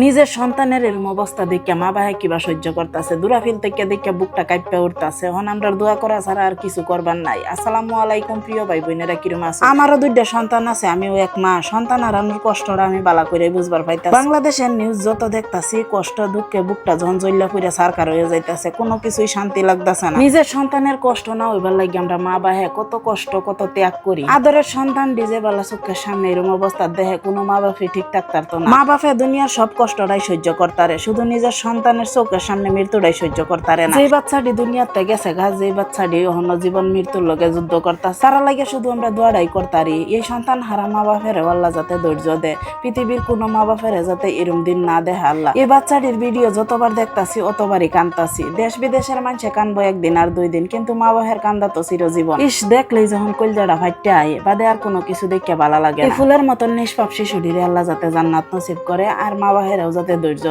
নিজের সন্তানের এরম অবস্থা দেখে মা বাহে কিবা সহ্য করতেছে। দুরাফিল থেকে দেখে বুকটা কাঁপে উঠতেছে। এখন আমরা দোয়া করা ছাড়া আর কিছু করবার নাই। আসসালামু আলাইকুম প্রিয় ভাই বোনেরা কিরম আছে? আমারও দুইটা সন্তান আছে আমিও এক মা। সন্তান আর হারানোর কষ্টটা আমি বালা করে বুঝবার পাইতাছি। বাংলাদেশের নিউজ যত দেখতাছি কষ্ট দুঃখে বুকটা জল্লা পুরে সারকার হয়ে যাইতাছে। কোনো কিছুই শান্তি লাগতাছে না। নিজের সন্তানের কষ্ট না হইবার লাগে আমরা মা বাহে কত কষ্ট কত ত্যাগ করি। আদরের সন্তান ডিজে বালা চোখের সামনে এরম অবস্থা দেখে কোনো মা বাপে ঠিক থাকতারতো না। মা বাপে দুনিয়ার সব কষ্টটাই সহ্য করতারে শুধু নিজের সন্তানের চোখের সামনে মৃত্যুটাই সহ্য করতারে না। যে বাচ্চাটি দুনিয়াতে গেছে গা যে বাচ্চাটি অন্য জীবন মৃত্যুর লগে যুদ্ধ করতা সারা লাগে শুধু আমরা দোয়ারাই করতারি। এই সন্তান হারা মা বাপের আল্লাহ যাতে ধৈর্য দে পৃথিবীর কোনো মা বাপের যাতে এরম দিন না দেহে আল্লাহ। এই বাচ্চাটির ভিডিও যতবার দেখতাছি অতবারই কান্তাছি। দেশ বিদেশের মানুষে কানবো একদিন আর দুই দিন কিন্তু মা বাপের কান্দা তো চিরজীবন। ইস দেখলেই যখন কলজাটা ফাইটে আয় বাদে আর কোনো কিছু দেখে ভালো লাগে ফুলের মতন নিষ্পাপ শিশুটিরে আল্লাহ যাতে জান্নাত নসিব করে আর মা বাহেরাও যাতে ধৈর্য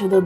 শুধু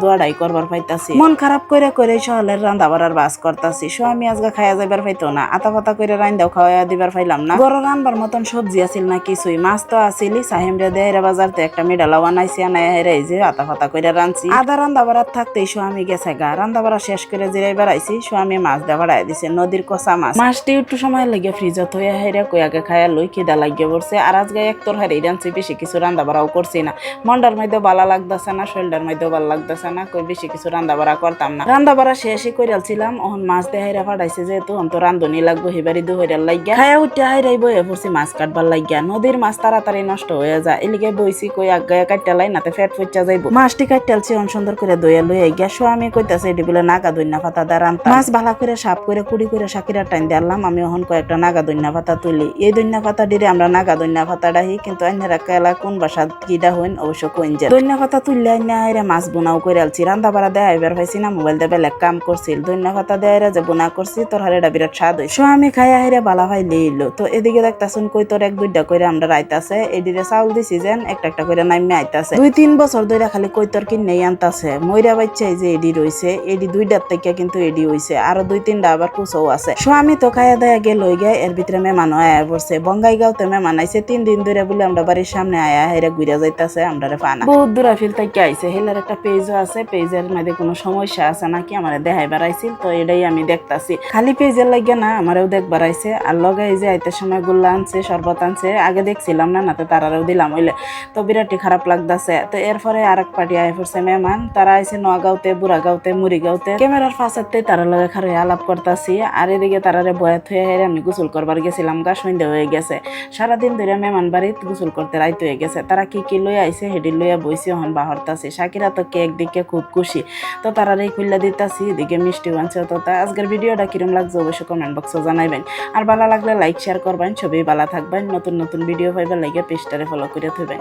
করবার পাইতাছি। মন খারাপ করে করে সহলের রান্দা বাড়ার বাস করতাছি। স্বামী খাইয়া যাবার পাইতো না। আতা পাতা করে রান্দাও খাওয়া দিবার পাইলাম না। রানবার মতন সবজি আছিল না কিছুই। মাছ তো আসিলি সাহিমরে দেহেরা বাজারতে একটা মেডালা বানাইছি আনাই হেরাই যে আতা পাতা করে রানছি আদা রান্দা বাড়ার থাকতেই স্বামী গেছে গা। রান্দা বাড়া শেষ করে জিরাই বেড়াইছি স্বামী মাছ দা বাড়াই দিছে নদীর কষা মাছ। মাছটি একটু সময় লাগে ফ্রিজত হয়ে হেরে কয়াকে খায়া লই খিদা লাগিয়ে পড়ছে। আর আজকে এক তোর হারি রানছি বেশি কিছু রান্দা বাড়াও করছি না। মন্ডার মধ্যে বালা লাগতেছে না শোল্ডার মধ্যে ভালো লাগতেছে না, কই বেশি কিছু রান্দা বাড়া করতাম না। রান্দা বাড়া শেষই করিয়ালছিলাম ওহন মাছ দিয়ে হাইরা ফাটাইছে যেহেতু অন্ত রান্ধনি লাগবো হিবারি দুহইরার লাগিয়া খায়া উঠে হাইরাই বয়ে পড়ছি মাছ কাটবার লাগিয়া নদীর মাছ তাড়াতাড়ি নষ্ট হয়ে যায়, এলিগে বইছি কই আগায়া কাটালাই নাতে ফেট ফুচা যাইব। মাছটি কাটালছি অন সুন্দর করে দইয়া লইয়া গিয়া স্বামী কইতাছে, এটি বলে নাগা দইনা পাতা দা রান্তা মাছ ভালা করে সাপ করে কুড়ি করে সাকিরা টাইন দিলাম আমি ওহন কয়েকটা নাগা দইনা পাতা তুলি। এই দইনা পাতা ডিরে আমরা নাগা দইনা পাতা ডাহি, কিন্তু আইনারা কেলা কোন বাসা কিডা হইন, অবশ্য কইন যায় দইনা পাতা তুললে আইনা আইরে মাছ বোনাও করে আলছি। রান্দা বাড়া দেয় এবার পাইছি না, মোবাইল দিয়ে বেলেগ কাম করছিল দইনা পাতা দেয় যে বোনা করছি, তোর হারেটা বিরাট স্বাদ হইছে। আমি খাই আইরে বালা ভাই লইলো। তো এদিকে দেখতাছুন কই তোর এক দুইটা করে আমরা রাইতাছে। এদিকে চাউল দিছি যেন, একটা একটা করে নাইমে আইতাছে। দুই তিন বছর ধরে খালি কই তোর কি নেই আনতাছে। মইরা বাচ্চা এই যে এডি রইছে, এডি দুইটার থেকে কিন্তু এডি হইছে। আরও দুই তিনটা আবার কুচও আছে। স্বামী তো খাইয়া দেয়া গে লই গে এর ভিতরে মেহমান আয়া পড়ছে। বঙ্গাই গাঁওতে মেহমান আইছে তিন দিন ধরে বলে আমরা বাড়ির সামনে আয়া হেরা ঘুরে যাইতাছে আমরা ফানা। বহুত দূরা ফিল থেকে আইছে। হেলার একটা পেজও আছে পেজের মধ্যে কোনো সমস্যা আছে নাকি আমার দেখাই বাড়াইছিল তো এটাই আমি দেখতাছি। খালি পেজের লাগে না, আমারও দেখবার আইছে। আর লগে এই যে আইতে সময় গুল্লা আনছে, শরবত আনছে, আগে দেখছিলাম না না তো তারারও দিলাম হইলে। তো বিরাটই খারাপ লাগতাছে। তো এরপরে আরেক পার্টি আয় পড়ছে মেহমান। তারা আইছে নোয়াগাঁওতে বুড়াগাঁওতে, মুড়িগাঁওতে। ক্যামেরার ফাঁসাতে তারা লগে খারে আলাপ করতাছি। আর এদিকে তারারে বয়াত হয়ে হেরে আমি গোসল করবার গেছিলাম গা সন্ধ্যা হয়ে গেছে। সারাদিন ধরে মেহমান বাড়িত গোসল করতে রাইত হয়ে গেছে। তারা কি কি লই আইছে, হেডি লইয়া বইছে, হন বাহরতাছে। সাকিরা তো কেক দেখে খুব খুশি। তো তারা রে খুললা দিতাছি, এদিকে মিষ্টি বানছে তো তা আজকের ভিডিওটা কিরম লাগছে অবশ্যই কমেন্ট বক্সে জানাইবেন। আর ভালো লাগলে লাইক শেয়ার করবেন ছবি ভালো থাকবেন। নতুন নতুন ভিডিও পাইবার লাগে পেজটারে ফলো করে থাকবেন